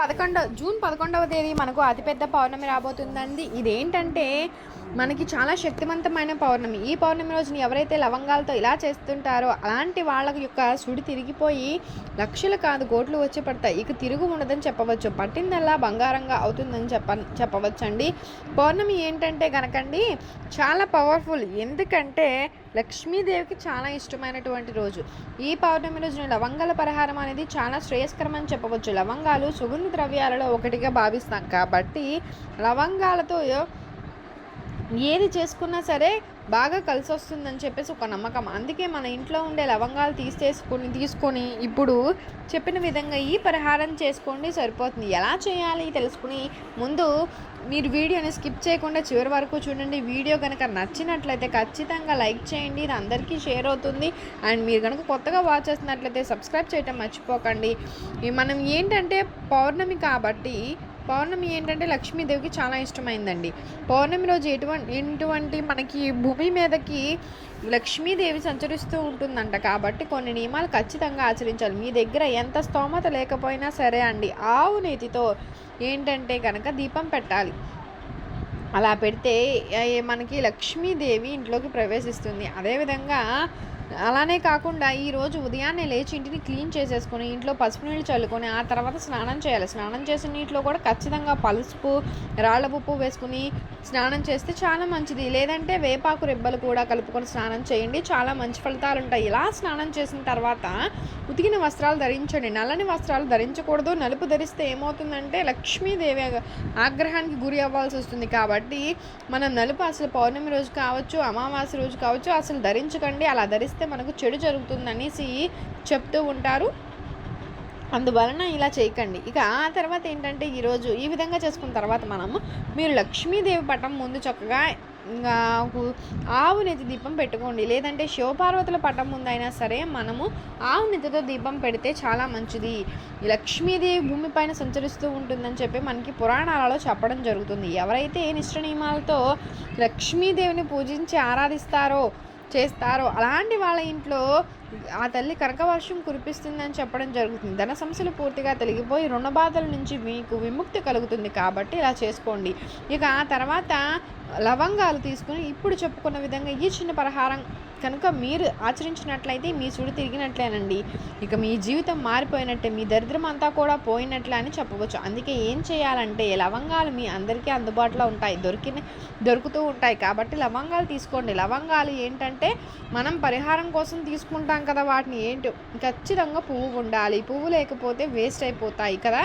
పదకొండవ జూన్ పదకొండవ తేదీ మనకు అతిపెద్ద పౌర్ణమి రాబోతుందండి. ఇదేంటంటే మనకి చాలా శక్తివంతమైన పౌర్ణమి. ఈ పౌర్ణమి రోజున ఎవరైతే లవంగాలతో ఇలా చేస్తుంటారో అలాంటి వాళ్ళ యొక్క సుడి తిరిగిపోయి లక్షలు కాదు కోట్లు వచ్చి పడతాయి. ఇక తిరుగు ఉండదని చెప్పవచ్చు. పట్టిందల్లా బంగారంగా అవుతుందని చెప్ప చెప్పవచ్చండి. పౌర్ణమి ఏంటంటే కనుకండి చాలా పవర్ఫుల్ ఎందుకంటే లక్ష్మీదేవికి చాలా ఇష్టమైనటువంటి రోజు. ఈ పౌర్ణమి రోజున లవంగాల పరిహారం అనేది చాలా శ్రేయస్కరం అని చెప్పవచ్చు. లవంగాలు సుగంధ ద్రవ్యాలలో ఒకటిగా భావిస్తాం కాబట్టి లవంగాలతో ఏది చేసుకున్నా సరే బాగా కలిసి వస్తుందని చెప్పేసి ఒక నమ్మకం. అందుకే మన ఇంట్లో ఉండే లవంగాలు తీసేసుకొని తీసుకొని ఇప్పుడు చెప్పిన విధంగా ఈ పరిహారం చేసుకోండి సరిపోతుంది. ఎలా చేయాలి తెలుసుకుని ముందు మీరు వీడియోని స్కిప్ చేయకుండా చివరి వరకు చూడండి. వీడియో కనుక నచ్చినట్లయితే ఖచ్చితంగా లైక్ చేయండి. ఇది అందరికీ షేర్ అవుతుంది. అండ్ మీరు కనుక కొత్తగా వాచ్ చేస్తున్నట్లయితే సబ్స్క్రైబ్ చేయటం మర్చిపోకండి. మనం ఏంటంటే పౌర్ణమి కాబట్టి పౌర్ణమి ఏంటంటే లక్ష్మీదేవికి చాలా ఇష్టమైందండి. పౌర్ణమి రోజు ఎటువంటి ఎటువంటి మనకి భూమి మీదకి లక్ష్మీదేవి సంచరిస్తూ ఉంటుందంట. కాబట్టి కొన్ని నియమాలు ఖచ్చితంగా ఆచరించాలి. మీ దగ్గర ఎంత స్తోమత లేకపోయినా సరే అండి ఆవు నేతితో ఏంటంటే కనుక దీపం పెట్టాలి. అలా పెడితే మనకి లక్ష్మీదేవి ఇంట్లోకి ప్రవేశిస్తుంది. అదేవిధంగా అలానే కాకుండా ఈరోజు ఉదయాన్నే లేచి ఇంటిని క్లీన్ చేసేసుకొని ఇంట్లో పసుపు నీళ్ళు చల్లుకొని ఆ తర్వాత స్నానం చేయాలి. స్నానం చేసిన నీటిలో కూడా ఖచ్చితంగా పసుపు రాళ్ళ ఉప్పు వేసుకుని స్నానం చేస్తే చాలా మంచిది. లేదంటే వేపాకు రెబ్బలు కూడా కలుపుకొని స్నానం చేయండి. చాలా మంచి ఫలితాలు ఉంటాయి. ఇలా స్నానం చేసిన తర్వాత ఉతికిన వస్త్రాలు ధరించండి. నల్లని వస్త్రాలు ధరించకూడదు. నలుపు ధరిస్తే ఏమవుతుందంటే లక్ష్మీదేవి ఆగ్రహానికి గురి అవ్వాల్సి వస్తుంది. కాబట్టి మనం నలుపు అసలు పౌర్ణమి రోజు కావచ్చు అమావాస్య రోజు కావచ్చు అసలు ధరించకండి. అలా ధరిస్తే మనకు చెడు జరుగుతుందనేసి చెప్తూ ఉంటారు. అందువలన ఇలా చేయకండి. ఇక ఆ తర్వాత ఏంటంటే ఈరోజు ఈ విధంగా చేసుకున్న తర్వాత మనము మీరు లక్ష్మీదేవి పటం ముందు చక్కగా ఇంకా ఆవు నెత్తి దీపం పెట్టుకోండి. లేదంటే శివపార్వతుల పటం ముందైనా సరే మనము ఆవు నెత్తితో దీపం పెడితే చాలా మంచిది. లక్ష్మీదేవి భూమిపైన సంచరిస్తూ ఉంటుందని చెప్పి మనకి పురాణాలలో చెప్పడం జరుగుతుంది. ఎవరైతే నిష్ట నియమాలతో లక్ష్మీదేవిని పూజించి ఆరాధిస్తారో చేస్తారో. అలాంటి వాళ్ళ ఇంట్లో ఆ తల్లి కనకవర్షం కురిపిస్తుందని చెప్పడం జరుగుతుంది. ధన సమస్యలు పూర్తిగా తొలగిపోయి రుణ బాధల నుంచి మీకు విముక్తి కలుగుతుంది కాబట్టి ఇలా చేసుకోండి. ఇక ఆ తర్వాత లవంగాలు తీసుకుని ఇప్పుడు చెప్పుకున్న విధంగా ఈ చిన్న పరిహారం కనుక మీరు ఆచరించినట్లయితే మీ చుడు తిరిగినట్లేనండి. ఇక మీ జీవితం మారిపోయినట్టే మీ దరిద్రం అంతా కూడా పోయినట్లే అని చెప్పవచ్చు. అందుకే ఏం చేయాలంటే లవంగాలు మీ అందరికీ అందుబాటులో ఉంటాయి దొరికిన దొరుకుతూ ఉంటాయి. కాబట్టి లవంగాలు తీసుకోండి. లవంగాలు ఏంటంటే మనం పరిహారం కోసం తీసుకుంటాం కదా వాటిని ఏంటి. ఖచ్చితంగా పువ్వు ఉండాలి. పువ్వు లేకపోతే వేస్ట్ అయిపోతాయి కదా.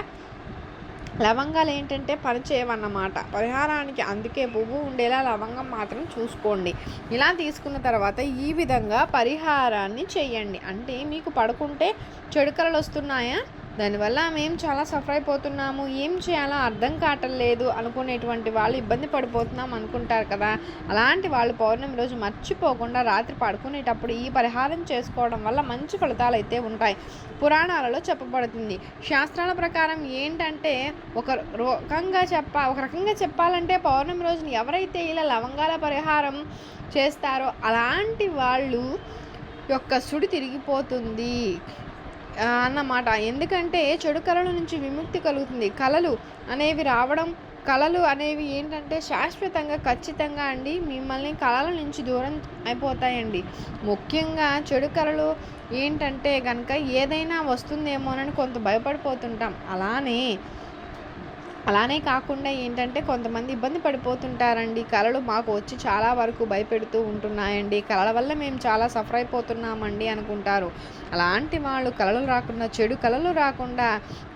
లవంగాలు ఏంటంటే పని చేయవన్నమాట పరిహారానికి అందుకే పువ్వు ఉండేలా లవంగం మాత్రం చూసుకోండి. ఇలా తీసుకున్న తర్వాత ఈ విధంగా పరిహారాన్ని చేయండి. అంటే మీకు పడుకుంటే చెడుకలలు వస్తున్నాయా? దానివల్ల మేము చాలా సఫర్ అయిపోతున్నాము. ఏం చేయాలో అర్థం కావట్లేదు అనుకునేటువంటి వాళ్ళు ఇబ్బంది పడిపోతున్నాం అనుకుంటారు కదా. అలాంటి వాళ్ళు పౌర్ణమి రోజు మర్చిపోకుండా రాత్రి పడుకునేటప్పుడు ఈ పరిహారం చేసుకోవడం వల్ల మంచి ఫలితాలు అయితే ఉంటాయి. పురాణాలలో చెప్పబడుతుంది. శాస్త్రాల ప్రకారం ఏంటంటే ఒక రకంగా చెప్ప ఒక రకంగా చెప్పాలంటే పౌర్ణమి రోజున ఎవరైతే ఇలా లవంగాల పరిహారం చేస్తారో అలాంటి వాళ్ళు యొక్క సుడి తిరిగిపోతుంది. అన్నమాట. ఎందుకంటే చెడు కళల నుంచి విముక్తి కలుగుతుంది. కళలు అనేవి రావడం కళలు అనేవి ఏంటంటే శాశ్వతంగా ఖచ్చితంగా అండి మిమ్మల్ని కళల నుంచి దూరం అయిపోతాయండి. ముఖ్యంగా చెడు కళలు ఏంటంటే కనుక ఏదైనా వస్తుందేమోనని కొంత భయపడిపోతుంటాం. అలానే అలానే కాకుండా ఏంటంటే కొంతమంది ఇబ్బంది పడిపోతుంటారండి. కళలు మాకు వచ్చి చాలా వరకు భయపెడుతూ ఉంటున్నాయండి. కళల వల్ల మేము చాలా సఫర్ అయిపోతున్నామండి అనుకుంటారు. అలాంటి వాళ్ళు కళలు రాకుండా చెడు కళలు రాకుండా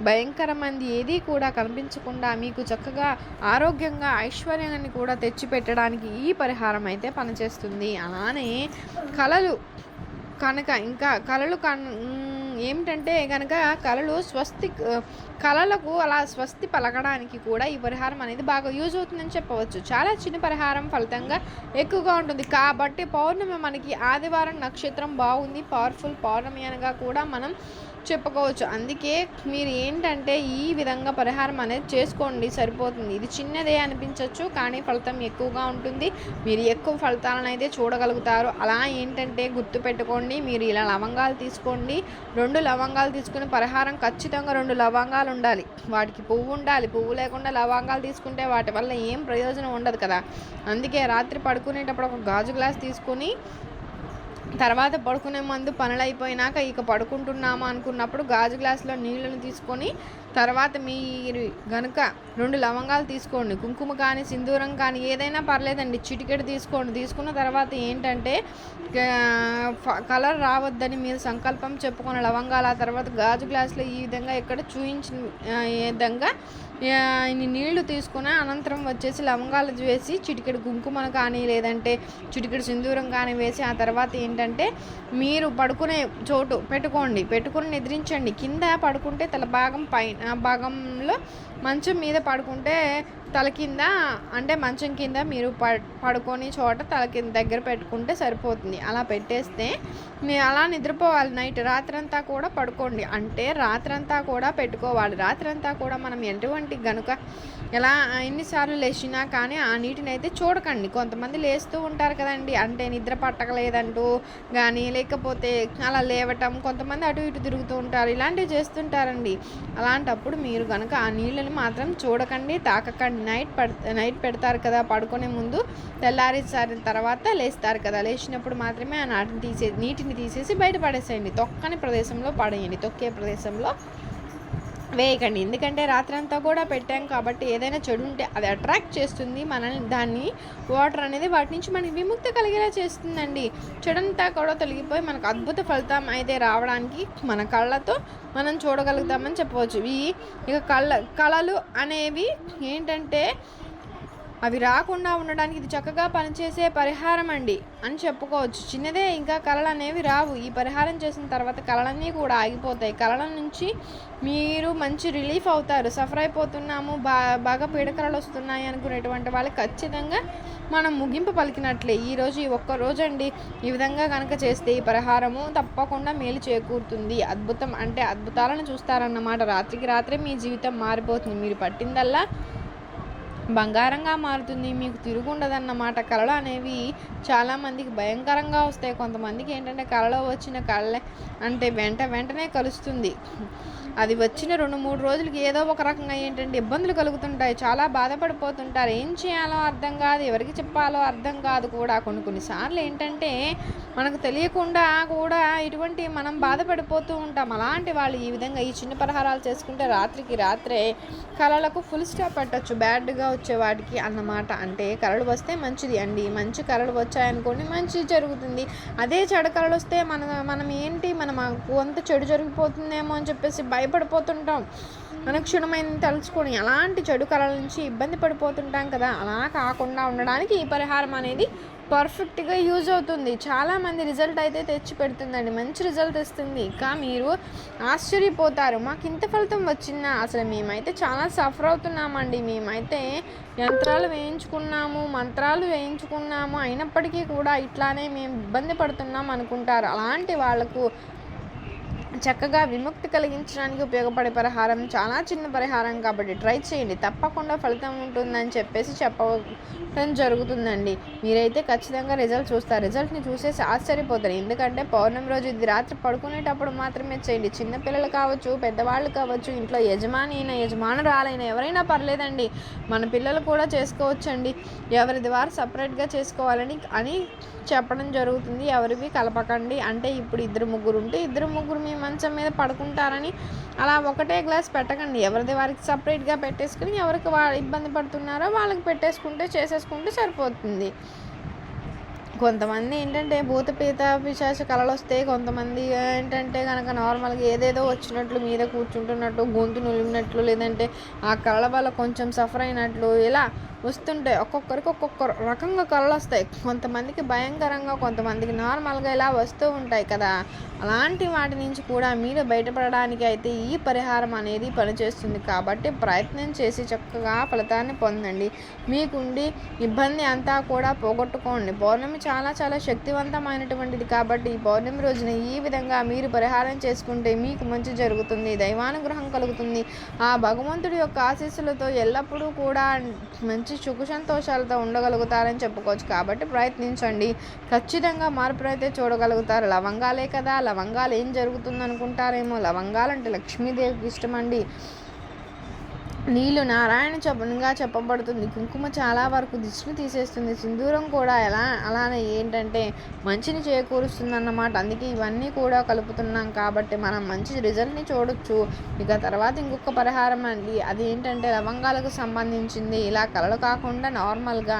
భయంకరమంది ఏది కూడా కనిపించకుండా మీకు చక్కగా ఆరోగ్యంగా ఐశ్వర్యాన్ని కూడా తెచ్చిపెట్టడానికి ఈ పరిహారం అయితే పనిచేస్తుంది. అలానే కళలు కనుక ఇంకా కళలు కన్ ఏమిటంటే కనుక కళలు స్వస్తి కళలకు అలా స్వస్తి పలకడానికి కూడా ఈ పరిహారం అనేది బాగా యూజ్ అవుతుందని చెప్పవచ్చు. చాలా చిన్న పరిహారం ఫలితంగా ఎక్కువగా ఉంటుంది. కాబట్టి పౌర్ణమి మనకి ఆదివారం నక్షత్రం బాగుంది. పవర్ఫుల్ పౌర్ణమి అనగా కూడా మనం చెప్పుకోవచ్చు. అందుకే మీరు ఏంటంటే ఈ విధంగా పరిహారం అనేది చేసుకోండి సరిపోతుంది. ఇది చిన్నదే అనిపించవచ్చు కానీ ఫలితం ఎక్కువగా ఉంటుంది. మీరు ఎక్కువ ఫలితాలను అయితే చూడగలుగుతారు. అలా ఏంటంటే గుర్తు పెట్టుకోండి మీరు ఇలా లవంగాలు తీసుకోండి. రెండు లవంగాలు తీసుకుని పరిహారం ఖచ్చితంగా రెండు లవంగాలు ఉండాలి. వాటికి పువ్వు ఉండాలి. పువ్వు లేకుండా లవంగాలు తీసుకుంటే వాటి వల్ల ఏం ప్రయోజనం ఉండదు కదా. అందుకే రాత్రి పడుకునేటప్పుడు ఒక గాజు గ్లాస్ తీసుకొని తర్వాత పడుకునే మందు పనులు అయిపోయినాక ఇక పడుకుంటున్నాము అనుకున్నప్పుడు గాజు గ్లాసులో నీళ్ళను తీసుకొని తర్వాత మీరు గనుక రెండు లవంగాలు తీసుకోండి. కుంకుమ కానీ సింధూరం కానీ ఏదైనా పర్లేదండి. చిటికెడు తీసుకోండి. తీసుకున్న తర్వాత ఏంటంటే కలర్ రావద్దని మీరు సంకల్పం చెప్పుకున్న లవంగాలు ఆ తర్వాత గాజు గ్లాసులో ఈ విధంగా ఇక్కడ చూయించిన విధంగా ఇన్ని నీళ్ళు తీసుకుని అనంతరం వచ్చేసి లవంగాలు వేసి చిటికెడు కుంకుమను కానీ లేదంటే చిటికెడు సింధూరం కానీ వేసి ఆ తర్వాత ఏంటంటే మీరు పడుకునే చోటు పెట్టుకోండి పెట్టుకుని నిద్రించండి. కింద పడుకుంటే తల భాగం పైన భాగంలో మంచం మీద పడుకుంటే తల కింద అంటే మంచం కింద మీరు పడుకొని చోట తల కింద దగ్గర పెట్టుకుంటే సరిపోతుంది. అలా పెట్టేస్తే మీరు అలా నిద్రపోవాలి. నైట్ రాత్రంతా కూడా పడుకోండి. అంటే రాత్రంతా కూడా పెట్టుకోవాలి. రాత్రంతా కూడా మనం ఎటువంటి గనుక ఎలా ఎన్నిసార్లు లేచినా కానీ ఆ నీటిని అయితే చూడకండి. కొంతమంది లేస్తూ ఉంటారు కదండి. అంటే నిద్ర పట్టకలేదంటూ కానీ లేకపోతే అలా లేవటం కొంతమంది అటు ఇటు తిరుగుతూ ఉంటారు. ఇలాంటివి చేస్తుంటారండి. అలాంటప్పుడు మీరు కనుక ఆ నీళ్ళని మాత్రం చూడకండి తాకకండి. నైట్ పడ నైట్ పెడతారు కదా పడుకునే ముందు తెల్లారేసారి తర్వాత లేస్తారు కదా. లేచినప్పుడు మాత్రమే ఆ నాటిని తీసే నీటిని తీసేసి బయట పడేసేయండి. తొక్కని ప్రదేశంలో పడేయండి. తొక్కే ప్రదేశంలో వేయకండి. ఎందుకంటే రాత్రంతా కూడా పెట్టాం కాబట్టి ఏదైనా చెడు ఉంటే అది అట్రాక్ట్ చేస్తుంది మనల్ని దాన్ని వాటర్ అనేది వాటి నుంచి మనకి విముక్తి కలిగేలా చేస్తుందండి. చెడంతా కూడా తొలగిపోయి మనకు అద్భుత ఫలితం అయితే రావడానికి మన కళ్ళతో మనం చూడగలుగుతామని చెప్పవచ్చు. ఈ ఇక కళ్ళ కళలు అనేవి ఏంటంటే అవి రాకుండా ఉండడానికి ఇది చక్కగా పనిచేసే పరిహారం అండి అని చెప్పుకోవచ్చు. చిన్నదే ఇంకా కళలు అనేవి రావు. ఈ పరిహారం చేసిన తర్వాత కళలన్నీ కూడా ఆగిపోతాయి. కళల నుంచి మీరు మంచి రిలీఫ్ అవుతారు. సఫర్ అయిపోతున్నాము. బా బాగా పీడకలలు వస్తున్నాయి అనుకునేటువంటి వాళ్ళకి ఖచ్చితంగా మనం ముగింపు పలికినట్లే. ఈరోజు ఈ ఒక్క రోజు అండి ఈ విధంగా కనుక చేస్తే ఈ పరిహారము తప్పకుండా మేలు చేకూరుతుంది. అద్భుతం అంటే అద్భుతాలను చూస్తారన్నమాట. రాత్రికి రాత్రే మీ జీవితం మారిపోతుంది. మీరు పట్టిందల్లా బంగారంగా మారుతుంది మీకు తిరుగుండదన్నమాట కళలు అనేవి చాలామందికి భయంకరంగా వస్తాయి. కొంతమందికి ఏంటంటే కళలో వచ్చిన కళలే అంటే వెంట వెంటనే కలుస్తుంది. అది వచ్చిన రెండు మూడు రోజులకి ఏదో ఒక రకంగా ఏంటంటే ఇబ్బందులు కలుగుతుంటాయి. చాలా బాధపడిపోతుంటారు. ఏం చేయాలో అర్థం కాదు ఎవరికి చెప్పాలో అర్థం కాదు కూడా. కొన్ని కొన్నిసార్లు ఏంటంటే మనకు తెలియకుండా కూడా ఇటువంటి మనం బాధపడిపోతూ ఉంటాం. అలాంటి వాళ్ళు ఈ విధంగా ఈ చిన్న పరిహారాలు చేసుకుంటే రాత్రికి రాత్రే కళలకు ఫుల్ స్టాప్ పెట్టచ్చు. బ్యాడ్గా వచ్చే వాటికి అన్నమాట. అంటే కళలు వస్తే మంచిది అండి. మంచి కళలు వచ్చాయనుకోండి మంచి జరుగుతుంది. అదే చెడు కళలు వస్తే మన మనం ఏంటి? మనం కొంత చెడు జరిగిపోతుందేమో అని చెప్పేసి భయపడిపోతుంటాం. అనుక్షణమైన తలుచుకొని అలాంటి చెడు కళల నుంచి ఇబ్బంది పడిపోతుంటాం కదా. అలా కాకుండా ఉండడానికి ఈ పరిహారం అనేది పర్ఫెక్ట్గా యూజ్ అవుతుంది. చాలామంది రిజల్ట్ అయితే తెచ్చి పెడుతుందండి. మంచి రిజల్ట్ ఇస్తుంది ఇంకా మీరు ఆశ్చర్యపోతారు. మాకు ఇంత ఫలితం వచ్చిందా? అసలు మేమైతే చాలా సఫర్ అవుతున్నామండి. మేమైతే యంత్రాలు వేయించుకున్నాము మంత్రాలు వేయించుకున్నాము. అయినప్పటికీ కూడా ఇట్లానే మేము ఇబ్బంది పడుతున్నాం అనుకుంటారు. అలాంటి వాళ్ళకు చక్కగా విముక్తి కలిగించడానికి ఉపయోగపడే పరిహారం చాలా చిన్న పరిహారం కాబట్టి ట్రై చేయండి. తప్పకుండా ఫలితం ఉంటుందని చెప్పేసి చెప్పడం జరుగుతుందండి. మీరైతే ఖచ్చితంగా రిజల్ట్ చూస్తారు. రిజల్ట్ని చూసేసి ఆశ్చర్యపోతారు. ఎందుకంటే పౌర్ణమి రోజు ఇది రాత్రి పడుకునేటప్పుడు మాత్రమే చేయండి. చిన్నపిల్లలు కావచ్చు పెద్దవాళ్ళు కావచ్చు ఇంట్లో యజమాని అయినా యజమానురాలైనా ఎవరైనా పర్లేదండి. మన పిల్లలు కూడా చేసుకోవచ్చండి. ఎవరిది వారు సపరేట్గా చేసుకోవాలని అని చెప్పడం జరుగుతుంది. ఎవరివి కలపకండి. అంటే ఇప్పుడు ఇద్దరు ముగ్గురు ఉంటే ఇద్దరు ముగ్గురు మీ మంచం మీద పడుకుంటారని అలా ఒకటే గ్లాస్ పెట్టకండి. ఎవరిది వారికి సపరేట్గా పెట్టేసుకుని ఎవరికి వా ఇబ్బంది పడుతున్నారో వాళ్ళకి పెట్టేసుకుంటే చేసేసుకుంటే సరిపోతుంది. కొంతమంది ఏంటంటే భూతపీత పిశాచ కళలు వస్తే కొంతమంది ఏంటంటే కనుక నార్మల్గా ఏదేదో వచ్చినట్లు మీద కూర్చుంటున్నట్టు గొంతు నులిమినట్లు లేదంటే ఆ కళల వల్ల కొంచెం సఫర్ అయినట్లు ఇలా వస్తుంటాయి ఒక్కొక్కరికి ఒక్కొక్క రకంగా కళ్ళు వస్తాయి. కొంతమందికి భయంకరంగా కొంతమందికి నార్మల్గా ఇలా వస్తూ ఉంటాయి కదా. అలాంటి వాటి నుంచి కూడా మీరు బయటపడడానికి అయితే ఈ పరిహారం అనేది పనిచేస్తుంది. కాబట్టి ప్రయత్నం చేసి చక్కగా ఫలితాన్ని పొందండి. మీకుండి ఇబ్బంది అంతా కూడా పోగొట్టుకోండి. పౌర్ణమి చాలా చాలా శక్తివంతమైనటువంటిది కాబట్టి ఈ పౌర్ణమి రోజున ఈ విధంగా మీరు పరిహారం చేసుకుంటే మీకు మంచి జరుగుతుంది. దైవానుగ్రహం కలుగుతుంది. ఆ భగవంతుడి యొక్క ఆశీస్సులతో ఎల్లప్పుడూ కూడా మంచి సుఖ సంతోషాలతో ఉండగలుగుతారని చెప్పుకోవచ్చు. కాబట్టి ప్రయత్నించండి. ఖచ్చితంగా మార్పు అయితే చూడగలుగుతారు. లవంగాలే కదా లవంగాలు ఏం జరుగుతుంది అనుకుంటారేమో లవంగాలు అంటే లక్ష్మీదేవికి ఇష్టమండి. నీళ్ళు నారాయణ చెప్పనుగా చెప్పబడుతుంది. కుంకుమ చాలా వరకు దిష్టిని తీసేస్తుంది. సింధూరం కూడా ఎలా అలానే ఏంటంటే మంచిని చేకూరుస్తుంది అన్నమాట అందుకే ఇవన్నీ కూడా కలుపుతున్నాం కాబట్టి మనం మంచి రిజల్ట్ని చూడొచ్చు. ఇక తర్వాత ఇంకొక పరిహారం అండి. అది ఏంటంటే లవంగాలకు సంబంధించింది. ఇలా కలలు కాకుండా నార్మల్గా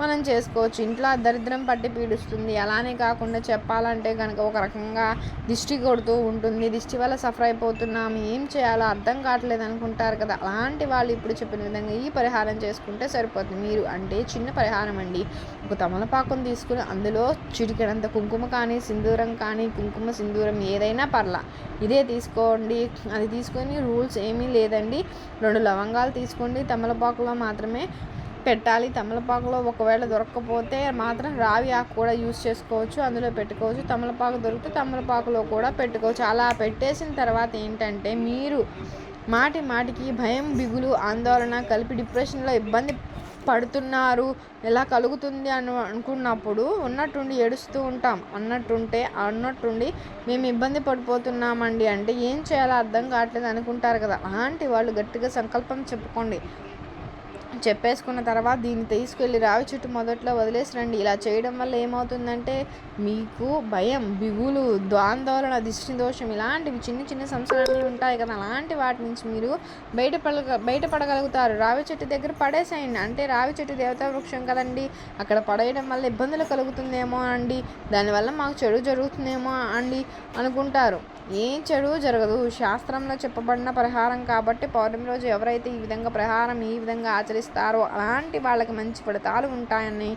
మనం చేసుకోవచ్చు. ఇంట్లో దరిద్రం పట్టి పీడిస్తుంది. అలానే కాకుండా చెప్పాలంటే కనుక ఒక రకంగా దిష్టి కొడుతూ ఉంటుంది. దిష్టి వల్ల సఫర్ అయిపోతున్నాము ఏం చేయాలో అర్థం కావట్లేదు అనుకుంటారు కదా. అలాంటి వాళ్ళు ఇప్పుడు చెప్పిన విధంగా ఈ పరిహారం చేసుకుంటే సరిపోతుంది. మీరు అంటే చిన్న పరిహారం అండి. ఒక తమలపాకును తీసుకుని అందులో చిటికెడంత కుంకుమ కానీ సింధూరం కానీ కుంకుమ సింధూరం ఏదైనా పర్లా. ఇదే తీసుకోండి. అది తీసుకొని రూల్స్ ఏమీ లేదండి. రెండు లవంగాలు తీసుకోండి. తమలపాకులో మాత్రమే పెట్టాలి. తమలపాకులో ఒకవేళ దొరకకపోతే మాత్రం రావి ఆకు కూడా యూస్ చేసుకోవచ్చు. అందులో పెట్టుకోవచ్చు. తమలపాకు దొరికితే తమలపాకులో కూడా పెట్టుకోవచ్చు. అలా పెట్టేసిన తర్వాత ఏంటంటే మీరు మాటి మాటికి భయం బిగులు ఆందోళన కలిపి డిప్రెషన్లో ఇబ్బంది పడుతున్నారు. ఎలా కలుగుతుంది అని అనుకున్నప్పుడు ఉన్నట్టుండి ఏడుస్తూ ఉంటాం. అన్నట్టుంటే అన్నట్టుండి మేము ఇబ్బంది పడిపోతున్నామండి అంటే ఏం చేయాలో అర్థం కావట్లేదు అనుకుంటారు కదా. అలాంటి వాళ్ళు గట్టిగా సంకల్పం చెప్పుకోండి. చెప్పేసుకున్న తర్వాత దీన్ని తీసుకెళ్ళి రావి చుట్టూ మొదట్లో వదిలేసి రండి ఇలా చేయడం వల్ల ఏమవుతుందంటే మీకు భయం బిగులు ఆందోళన దిష్టి దోషం ఇలాంటివి చిన్న చిన్న సంవత్సరాలు ఉంటాయి కదా. అలాంటి వాటి నుంచి మీరు బయటపడ బయటపడగలుగుతారు. రావి చెట్టు దగ్గర పడేసేయండి. అంటే రావి చెట్టు దేవతా వృక్షం కదండి. అక్కడ పడేయడం వల్ల ఇబ్బందులు కలుగుతుందేమో అండి. దానివల్ల మాకు చెడు జరుగుతుందేమో అండి అనుకుంటారు. ఏం చెడు జరగదు. శాస్త్రంలో చెప్పబడిన పరిహారం కాబట్టి పౌర్ణమి రోజు ఎవరైతే ఈ విధంగా ప్రహారం ఈ విధంగా ఆచరిస్తారో అలాంటి వాళ్ళకి మంచి ఫలితాలు ఉంటాయని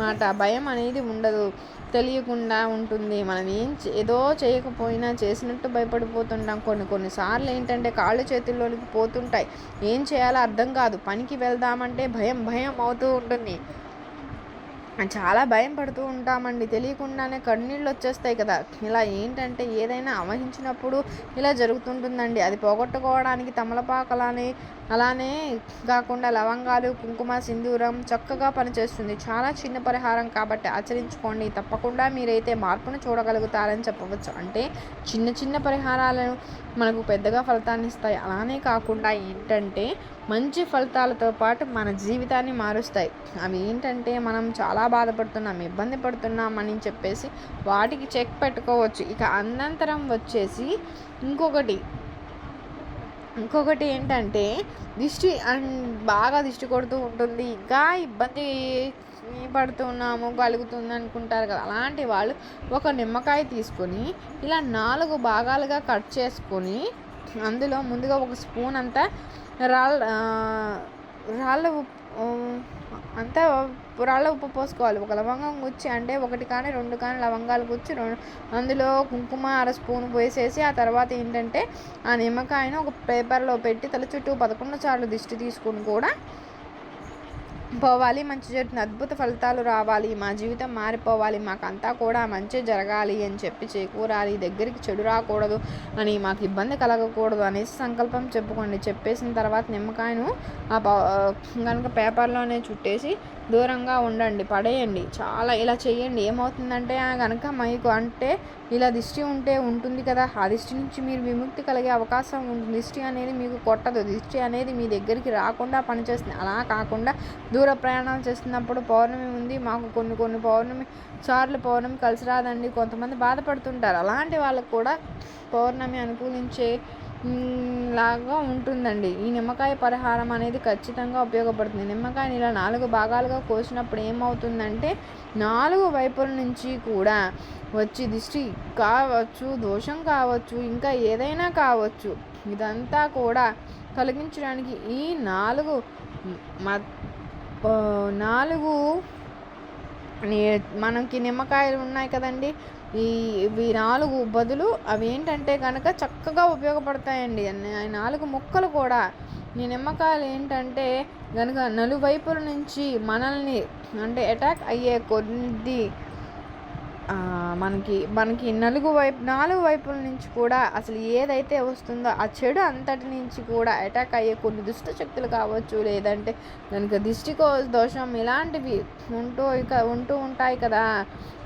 మాట. భయం అనేది ఉండదు. తెలియకుండా ఉంటుంది. మనం ఏం ఏదో చేయకపోయినా చేసినట్టు భయపడిపోతుంటాం. కొన్ని కొన్నిసార్లు ఏంటంటే కాళ్ళు చేతుల్లోనికి పోతుంటాయి. ఏం చేయాలో అర్థం కాదు. పనికి వెళ్దామంటే భయం భయం అవుతూ ఉంటుంది. చాలా భయం పడుతూ ఉంటామండి. తెలియకుండానే కన్నీళ్ళు వచ్చేస్తాయి కదా. ఇలా ఏంటంటే ఏదైనా అవహించినప్పుడు ఇలా జరుగుతుంటుందండి. అది పోగొట్టుకోవడానికి తమలపాకలని అలానే కాకుండా లవంగాలు కుంకుమ సింధూరం చక్కగా పనిచేస్తుంది. చాలా చిన్న పరిహారం కాబట్టి ఆచరించుకోండి. తప్పకుండా మీరైతే మార్పును చూడగలుగుతారని చెప్పవచ్చు. అంటే చిన్న చిన్న పరిహారాలను మనకు పెద్దగా ఫలితాన్ని ఇస్తాయి. అలానే కాకుండా ఏంటంటే మంచి ఫలితాలతో పాటు మన జీవితాన్ని మారుస్తాయి. అవి ఏంటంటే మనం చాలా బాధపడుతున్నాం ఇబ్బంది పడుతున్నాం అని చెప్పేసి వాటికి చెక్ పెట్టుకోవచ్చు. ఇక అనంతరం వచ్చేసి ఇంకొకటి. ఇంకొకటి ఏంటంటే దిష్టి అండ్ బాగా దిష్టి కొడుతూ ఉంటుంది. ఇంకా ఇబ్బంది పడుతున్నాము కలుగుతుంది అనుకుంటారు కదా. అలాంటి వాళ్ళు ఒక నిమ్మకాయ తీసుకొని ఇలా నాలుగు భాగాలుగా కట్ చేసుకొని అందులో ముందుగా ఒక స్పూన్ అంతా రాళ్ళ రాళ్ళ ఉప్పు అంతా రాళ్ళ ఉప్పు పోసుకోవాలి. ఒక లవంగం గుచ్చి అంటే ఒకటి కానీ రెండు కానీ లవంగాలు గుచ్చి రెండు అందులో కుంకుమ అర స్పూన్ పోసేసి ఆ తర్వాత ఏంటంటే ఆ నిమ్మకాయను ఒక పేపర్లో పెట్టి తల చుట్టూ పదకొండు సార్లు దిష్టి తీసుకుని కూడా పోవాలి. మంచి జరుగుతుంది అద్భుత ఫలితాలు రావాలి. మా జీవితం మారిపోవాలి. మాకంతా కూడా మంచి జరగాలి అని చెప్పి చేకూరాలి. దగ్గరికి చెడు రాకూడదు అని మాకు ఇబ్బంది కలగకూడదు అనేసి సంకల్పం చెప్పుకోండి. చెప్పేసిన తర్వాత నిమ్మకాయను ఆ కనుక పేపర్లోనే చుట్టేసి దూరంగా ఉండండి పడేయండి. చాలా ఇలా చేయండి ఏమవుతుందంటే కనుక మీకు అంటే ఇలా దిష్టి ఉంటే ఉంటుంది కదా ఆ దిష్టి నుంచి మీరు విముక్తి కలిగే అవకాశం ఉంటుంది. దిష్టి అనేది మీకు కొట్టదు. దిష్టి అనేది మీ దగ్గరికి రాకుండా పనిచేస్తుంది. అలా కాకుండా దూర ప్రయాణాలు చేస్తున్నప్పుడు పౌర్ణమి ఉంది. మాకు కొన్ని కొన్ని పౌర్ణమి సార్లు పౌర్ణమి కలిసి రాదండి. కొంతమంది బాధపడుతుంటారు. అలాంటి వాళ్ళకు కూడా పౌర్ణమి అనుకూలించే లాగా ఉంటుందండి. ఈ నిమ్మకాయ పరిహారం అనేది ఖచ్చితంగా ఉపయోగపడుతుంది. నిమ్మకాయని ఇలా నాలుగు భాగాలుగా కోసినప్పుడు ఏమవుతుందంటే నాలుగు వైపుల నుంచి కూడా వచ్చి దిష్టి కావచ్చు దోషం కావచ్చు ఇంకా ఏదైనా కావచ్చు ఇదంతా కూడా కలిగించడానికి ఈ నాలుగు నాలుగు మనకి నిమ్మకాయలు ఉన్నాయి కదండి. ఈ ఇవి నాలుగు బదులు అవి ఏంటంటే కనుక చక్కగా ఉపయోగపడతాయండి. ఆ నాలుగు ముక్కలు కూడా. ఈ నిమ్మకాయలు ఏంటంటే కనుక నలువైపుల నుంచి మనల్ని అంటే అటాక్ అయ్యే కొద్ది మనకి మనకి నలుగు వైపు నాలుగు వైపుల నుంచి కూడా అసలు ఏదైతే వస్తుందో ఆ చెడు అంతటి నుంచి కూడా అటాక్ అయ్యే కొన్ని దుష్ట శక్తులు కావచ్చు లేదంటే దానికి దిష్టికో దోషం ఇలాంటివి ఉంటూ ఇక ఉంటూ ఉంటాయి కదా.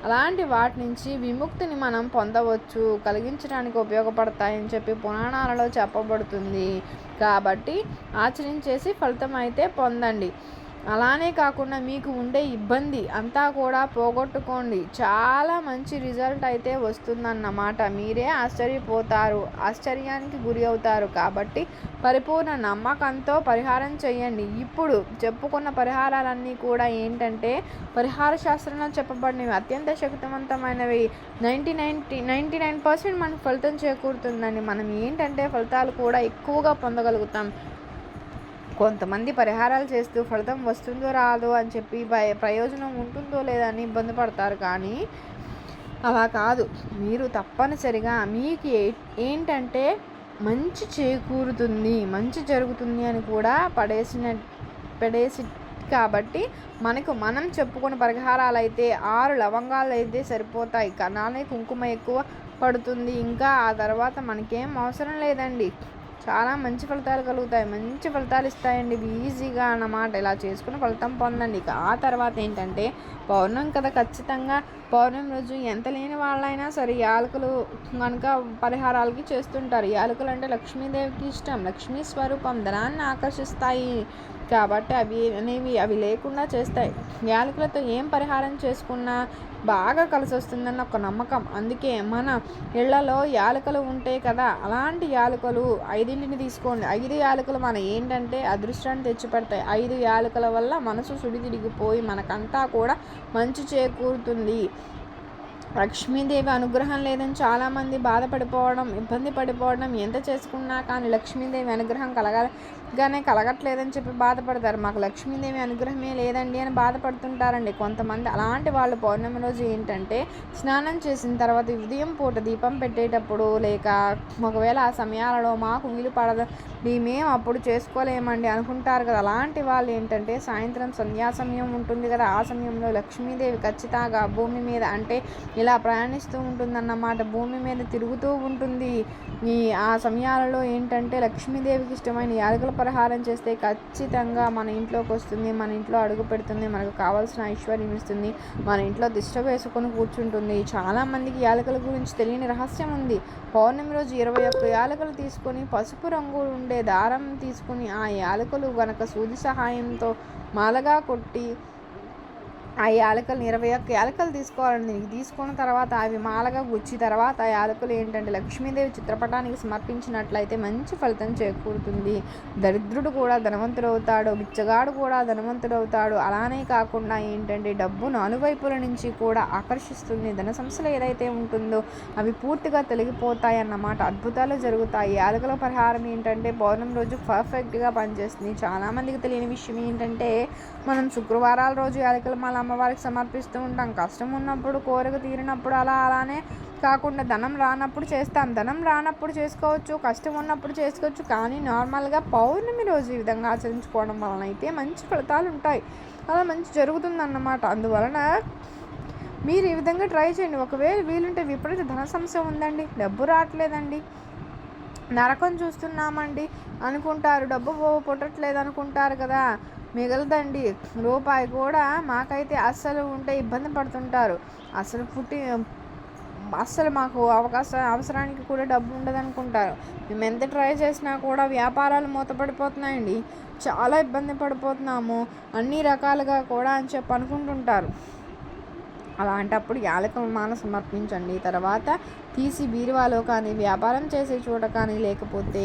అలాంటి వాటి నుంచి విముక్తిని మనం పొందవచ్చు కలిగించడానికి ఉపయోగపడతాయని చెప్పి పురాణాలలో చెప్పబడుతుంది. కాబట్టి ఆచరించేసి ఫలితం అయితే పొందండి. అలానే కాకుండా మీకు ఉండే ఇబ్బంది అంతా కూడా పోగొట్టుకోండి. చాలా మంచి రిజల్ట్ అయితే వస్తుందన్నమాట. మీరే ఆశ్చర్యపోతారు. ఆశ్చర్యానికి గురి అవుతారు. కాబట్టి పరిపూర్ణ నమ్మకంతో పరిహారం చేయండి. ఇప్పుడు చెప్పుకున్న పరిహారాలన్నీ కూడా ఏంటంటే పరిహార శాస్త్రంలో చెప్పబడినవి అత్యంత శక్తివంతమైనవి. Ninety ninety ninety nine percent మనకు ఫలితం చేకూరుతుందండి. మనం ఏంటంటే ఫలితాలు కూడా ఎక్కువగా పొందగలుగుతాం. కొంతమంది పరిహారాలు చేస్తూ ఫలితం వస్తుందో రాదో అని చెప్పి భయ ప్రయోజనం ఉంటుందో లేదని ఇబ్బంది పడతారు కానీ అలా కాదు. మీరు తప్పనిసరిగా మీకు ఏంటంటే మంచి చేకూరుతుంది మంచి జరుగుతుంది అని కూడా పడేసిన పడేసి కాబట్టి మనకు మనం చెప్పుకున్న పరిహారాలు అయితే ఆరు లవంగాలు అయితే సరిపోతాయి కణాలే కుంకుమ ఎక్కువ పడుతుంది. ఇంకా ఆ తర్వాత మనకేం అవసరం లేదండి. చాలా మంచి ఫలితాలు కలుగుతాయి. మంచి ఫలితాలు ఇస్తాయండి. ఈజీగా అన్నమాట. ఇలా చేసుకుని ఫలితం పొందండి. ఇక ఆ తర్వాత ఏంటంటే పౌర్ణమి కదా ఖచ్చితంగా పౌర్ణమి రోజు ఎంత లేని వాళ్ళైనా సరే యాలకులు కనుక పరిహారాలకి చేస్తుంటారు. యాలకులు అంటే లక్ష్మీదేవికి ఇష్టం. లక్ష్మీ స్వరూపం ధనాన్ని ఆకర్షిస్తాయి కాబట్టి అవి అనేవి అవి లేకుండా చేస్తాయి. యాలకులతో ఏం పరిహారం చేసుకున్నా బాగా కలిసి వస్తుందన్న ఒక నమ్మకం. అందుకే మన ఇళ్ళలో యాలకులు ఉంటాయి కదా అలాంటి యాలకులు ఐదింటిని తీసుకోండి. ఐదు యాలకులు మన ఏంటంటే అదృష్టాన్ని తెచ్చిపెడతాయి. ఐదు యాలకుల వల్ల మనసు సుడిదిడిగిపోయి మనకంతా కూడా మంచి చేకూరుతుంది. లక్ష్మీదేవి అనుగ్రహం లేదని చాలామంది బాధపడిపోవడం ఇబ్బంది పడిపోవడం ఎంత చేసుకున్నా కానీ లక్ష్మీదేవి అనుగ్రహం కలగాలి. గానే కలగట్లేదని చెప్పి బాధపడతారు. మాకు లక్ష్మీదేవి అనుగ్రహమే లేదండి అని బాధపడుతుంటారండి. కొంతమంది అలాంటి వాళ్ళు పౌర్ణమి రోజు ఏంటంటే స్నానం చేసిన తర్వాత ఉదయం పూట దీపం పెట్టేటప్పుడు లేక ఒకవేళ ఆ సమయాలలో మాకు వీలు పడదు మేము అప్పుడు చేసుకోలేమండి అనుకుంటారు కదా. అలాంటి వాళ్ళు ఏంటంటే సాయంత్రం సంధ్యా సమయం ఉంటుంది కదా. ఆ సమయంలో లక్ష్మీదేవి ఖచ్చితంగా భూమి మీద అంటే ఇలా ప్రయాణిస్తూ ఉంటుందన్నమాట. భూమి మీద తిరుగుతూ ఉంటుంది. ఈ ఆ సమయాలలో ఏంటంటే లక్ష్మీదేవికి ఇష్టమైన యాలకుల పరిహారం చేస్తే ఖచ్చితంగా మన ఇంట్లోకి వస్తుంది మన ఇంట్లో అడుగు పెడుతుంది మనకు కావాల్సిన ఐశ్వర్యం ఇస్తుంది మన ఇంట్లో దిష్ట వేసుకొని కూర్చుంటుంది. చాలామందికి యాలకల గురించి తెలియని రహస్యం ఉంది. పౌర్ణమి రోజు ఇరవై ఒక్క యాలకలు తీసుకొని పసుపు రంగు ఉండే దారం తీసుకుని ఆ యాలకులు గనక సూది సహాయంతో మాలగా కొట్టి ఆ యాలకలు ఇరవై ఒక్క యాలకలు తీసుకోవాలండి. దీనికి తీసుకున్న తర్వాత అవి మాలగా గుచ్చి తర్వాత ఆ యాలకులు ఏంటంటే లక్ష్మీదేవి చిత్రపటానికి సమర్పించినట్లయితే మంచి ఫలితం చేకూరుతుంది. దరిద్రుడు కూడా ధనవంతుడు అవుతాడు బిచ్చగాడు కూడా ధనవంతుడు అవుతాడు అలానే కాకుండా ఏంటంటే డబ్బు నాలుగైపుల నుంచి కూడా ఆకర్షిస్తుంది. ధన సంస్థలు ఏదైతే ఉంటుందో అవి పూర్తిగా తొలగిపోతాయి అన్నమాట. అద్భుతాలు జరుగుతాయి. యాలకల పరిహారం ఏంటంటే పౌర్ణమి రోజు పర్ఫెక్ట్గా పనిచేస్తుంది. చాలామందికి తెలియని విషయం ఏంటంటే మనం శుక్రవారాల రోజు యాలకల మాల అమ్మవారికి సమర్పిస్తూ ఉంటాం. కష్టం ఉన్నప్పుడు కోరిక తీరినప్పుడు అలా అలానే కాకుండా ధనం రానప్పుడు చేస్తాం. ధనం రానప్పుడు చేసుకోవచ్చు కష్టం ఉన్నప్పుడు చేసుకోవచ్చు కానీ నార్మల్గా పౌర్ణమి రోజు ఈ విధంగా ఆచరించుకోవడం వలన అయితే మంచి ఫలితాలు ఉంటాయి. అలా మంచి జరుగుతుందన్నమాట. అందువలన మీరు ఈ విధంగా ట్రై చేయండి. ఒకవేళ వీలుంటే విపరీత ధన సమస్య ఉందండి. డబ్బు రావట్లేదండి. నరకం చూస్తున్నామండి అనుకుంటారు. డబ్బు పో- పుట్టట్లేదు అనుకుంటారు కదా. మిగలదండి. రూపాయి కూడా మాకైతే అస్సలు ఉంటే ఇబ్బంది పడుతుంటారు. అసలు పుట్టి అస్సలు మాకు అవకాశం అవసరానికి కూడా డబ్బు ఉండదు అనుకుంటారు మేము ఎంత ట్రై చేసినా కూడా వ్యాపారాలు మూతపడిపోతున్నాయండి. చాలా ఇబ్బంది పడిపోతున్నాము. అన్ని రకాలుగా కూడా అని చెప్పి అనుకుంటుంటారు. అలాంటప్పుడు యాలకుల విమానం సమర్పించండి. తర్వాత తీసి బీరువాలో కానీ వ్యాపారం చేసే చోట కానీ లేకపోతే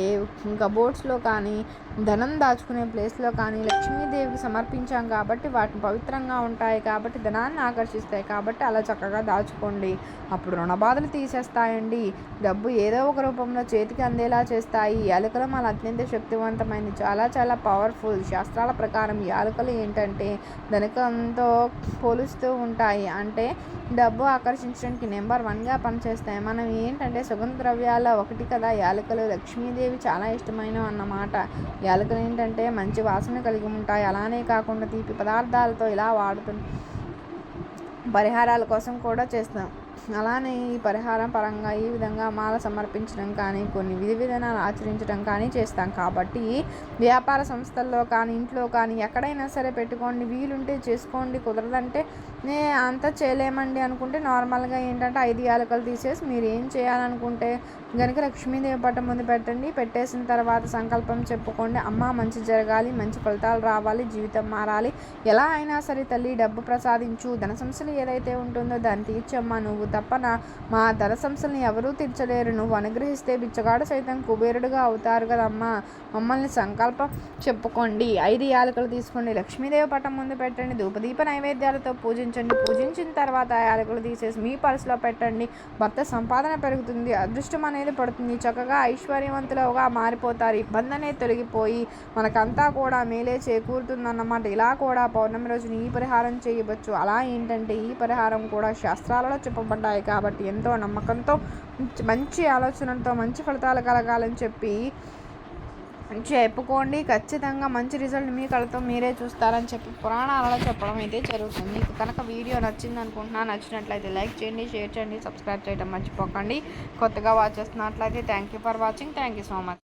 ఇంకా బోట్స్లో కానీ ధనం దాచుకునే ప్లేస్లో కానీ లక్ష్మీదేవికి సమర్పించాం కాబట్టి వాటిని పవిత్రంగా ఉంటాయి కాబట్టి ధనాన్ని ఆకర్షిస్తాయి కాబట్టి అలా చక్కగా దాచుకోండి. అప్పుడు రుణబాధలు తీసేస్తాయండి. డబ్బు ఏదో ఒక రూపంలో చేతికి అందేలా చేస్తాయి. యాలకులు మన అత్యంత శక్తివంతమైనది చాలా చాలా పవర్ఫుల్ శాస్త్రాల ప్రకారం యాలకులు ఏంటంటే ధనికంతో పోలుస్తూ ఉంటాయి. అంటే డబ్బు ఆకర్షించడానికి నెంబర్ వన్గా పనిచేస్తాయి. మనం ఏంటంటే సుగంధ ద్రవ్యాల ఒకటి కదా యాలకులు లక్ష్మీదేవి చాలా ఇష్టమైన అన్నమాట. యాలకులు ఏంటంటే మంచి వాసన కలిగి ఉంటాయి. అలానే కాకుండా తీపి పదార్థాలతో ఇలా వాడుతుంది పరిహారాల కోసం కూడా చేస్తాం. అలానే ఈ పరిహారం పరంగా ఈ విధంగా మాల సమర్పించడం కానీ కొన్ని విధి విధానాలు ఆచరించడం కానీ చేస్తాం. కాబట్టి వ్యాపార సంస్థల్లో కానీ ఇంట్లో కానీ ఎక్కడైనా సరే పెట్టుకోండి. వీలుంటే చేసుకోండి. కుదరదంటే నే అంతా చేయలేమండి అనుకుంటే నార్మల్గా ఏంటంటే ఐదు యాలకలు తీసేసి మీరు ఏం చేయాలనుకుంటే కనుక లక్ష్మీదేవి పట్టం ముందు పెట్టండి. పెట్టేసిన తర్వాత సంకల్పం చెప్పుకోండి. అమ్మ మంచి జరగాలి మంచి ఫలితాలు రావాలి జీవితం మారాలి. ఎలా అయినా సరే తల్లి డబ్బు ప్రసాదించు. ధన సమస్యలు ఏదైతే ఉంటుందో దాన్ని తీర్చమ్మా. నువ్వు తప్ప నా మా ధన సమస్యలను ఎవరూ తీర్చలేరు. నువ్వు అనుగ్రహిస్తే బిచ్చగాడు సైతం కుబేరుడుగా అవుతారు కదమ్మా. మమ్మల్ని సంకల్పం చెప్పుకోండి. ఐదు యాలకలు తీసుకోండి. లక్ష్మీదేవి పట్టం ముందు పెట్టండి. ధూపదీప నైవేద్యాలతో పూజించండి పూజించిన తర్వాత ఆ యాలకులు తీసేసి మీ పర్సులో పెట్టండి. భర్త సంపాదన పెరుగుతుంది అదృష్టం అనేది పడుతుంది. చక్కగా ఐశ్వర్యవంతులుగా మారిపోతారు ఇబ్బంది అనేది తొలగిపోయి మనకంతా కూడా మేలే చేకూరుతుందన్నమాట. ఇలా కూడా పౌర్ణమి రోజున ఈ పరిహారం చేయవచ్చు. అలా ఏంటంటే ఈ పరిహారం కూడా శాస్త్రాలలో చెప్పబడ్డాయి కాబట్టి ఎంతో నమ్మకంతో మంచి- మంచి ఆలోచనలతో మంచి ఫలితాలు కలగాలని చెప్పి చెప్పుకోండి ఖచ్చితంగా మంచి రిజల్ట్ మీ కళ్ళతో మీరే చూస్తారని చెప్పి పురాణాలలో చెప్పడం అయితే జరుగుతుంది. మీకు కనుక వీడియో నచ్చింది అనుకుంటున్నా నచ్చినట్లయితే లైక్ చేయండి షేర్ చేయండి సబ్స్క్రైబ్ చేయడం మర్చిపోకండి. కొత్తగా వాచ్ చేస్తున్నట్లయితే thank you for watching thank you so much